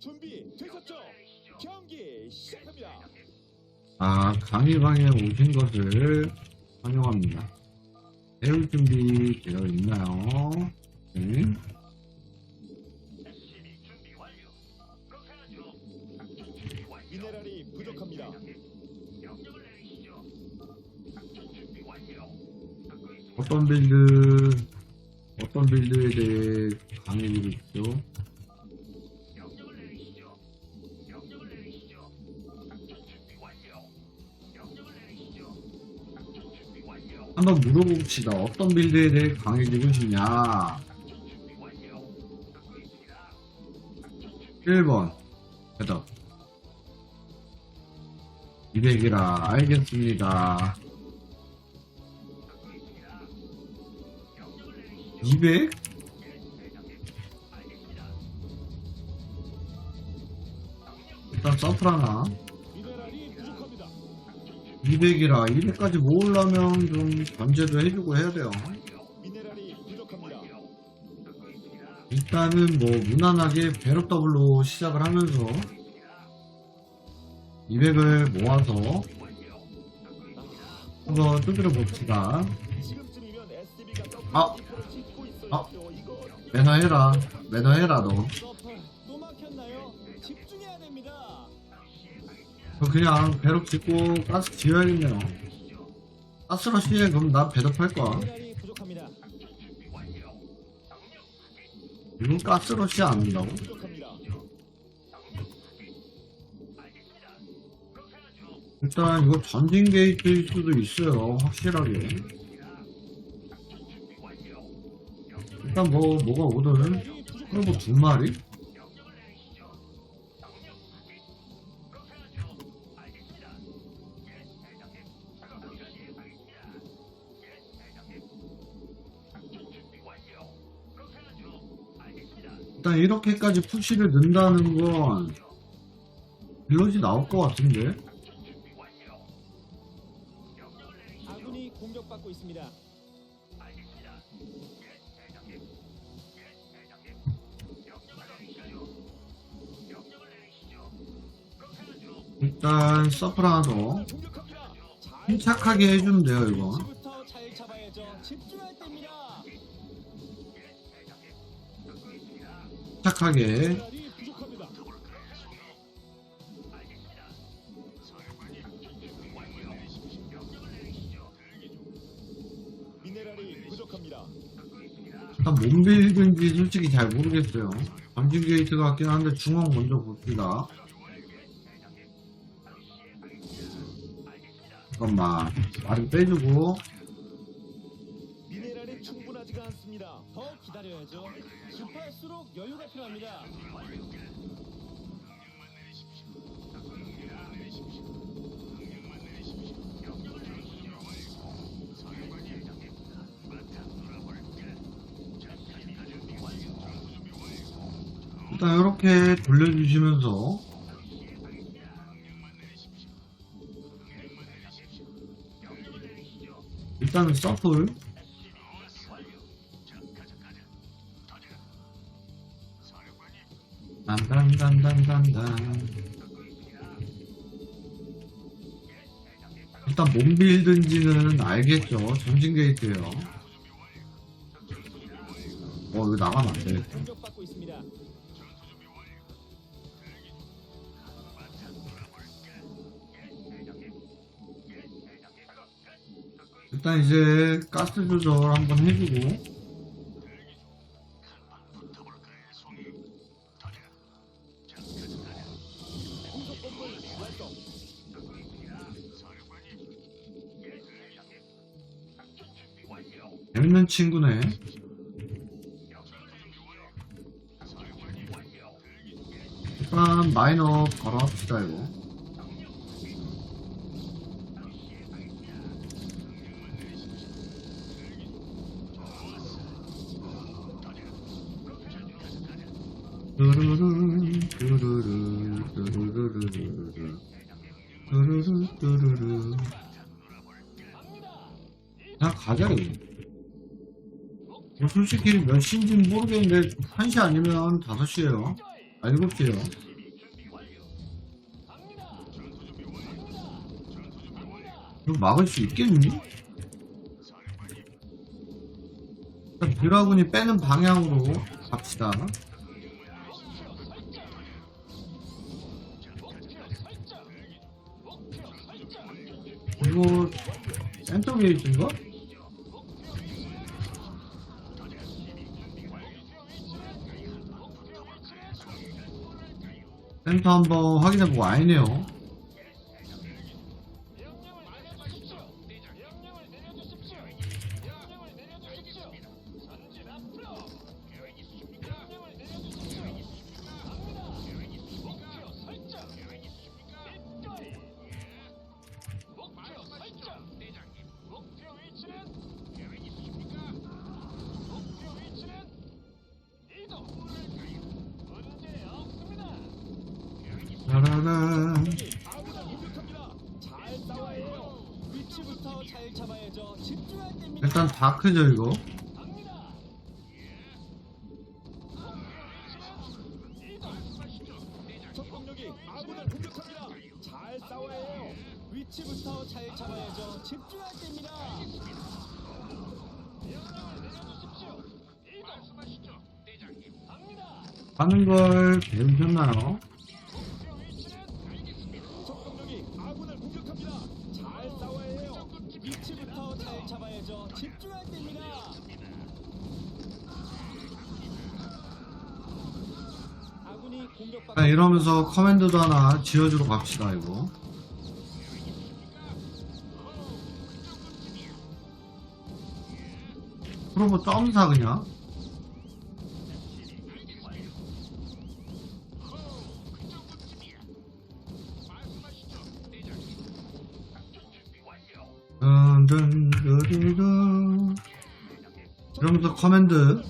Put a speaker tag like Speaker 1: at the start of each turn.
Speaker 1: 준비 되셨죠? 경기 시작합니다.
Speaker 2: 아, 강의방에 오신 것을 환영합니다. 배울 준비 되어 있나요? 네.
Speaker 1: 미네랄이 부족합니다.
Speaker 2: 어떤 빌드, 어떤 빌드에 대해 강의를 있죠? 한번 물어봅시다. 어떤 빌드에 대해 강의 주고 싶냐? 1번. 대답. 200이라 알겠습니다. 200? 일단 서프라나 200이라 200까지 모으려면 좀 견제도 해주고 해야 돼요. 일단은 뭐 무난하게 배럭 더블로 시작을 하면서 200을 모아서 한번 두드려 봅시다. 아! 아! 매너해라. 매너해라 너. 저 그냥 배럭 짓고 가스 지어야겠네요. 가스로 시에 그럼 난 배럭할 거야. 이건 가스러시 안 한다고? 일단 이거 전진 게이트일 수도 있어요 확실하게 일단 뭐 뭐가 오든. 그리고 두 마리? 일단 이렇게까지 푸시를 넣는다는 건 빌러지 나올 것 같은데
Speaker 1: 아군이 공격받고 있습니다.
Speaker 2: 일단.
Speaker 1: 잘
Speaker 2: 침착하게 해주면 돼요 이거 착하게. 일단 몸 빌든지 솔직히 잘 모르겠어요. 전진 게이트 같긴 한데 중앙 먼저 봅시다. 잠깐만 말을 빼주고
Speaker 1: 더 기다려야죠. 급할수록 여유가 필요합니다.
Speaker 2: 일단 이렇게 돌려주시면서 일단은 서플 단단단단단단 일단 몸 빌든지는 알겠죠. 전진 게이트에요. 어 이거 나가면
Speaker 1: 있습니다.
Speaker 2: 일단 이제 가스 조절 한번 해주고 재밌는 친구네. 일단 마이너 바로 합시다 이거. 그냥 가자 뭐 솔직히 몇 시인지 모르겠는데 1시 아니면 5시에요 아 7시에요 이거 막을 수 있겠니? 드라군이 빼는 방향으로 갑시다 이거 센터베이스인가? 센터 한번 확인해보고 아니네요.
Speaker 1: 니다.
Speaker 2: 일단 이거.
Speaker 1: 잡아야죠. 집중할 때입니다.
Speaker 2: 하는 걸 배우셨나요?
Speaker 1: 적 병력이 아군을 공격합니다. 잘 싸워야 해요. 위치부터 잘 잡아야죠. 집중할 때입니다.
Speaker 2: 자, 이러면서 커맨드도 하나 지어주러 갑시다 이거. 프로보 점사 그냥. 이러면서 커맨드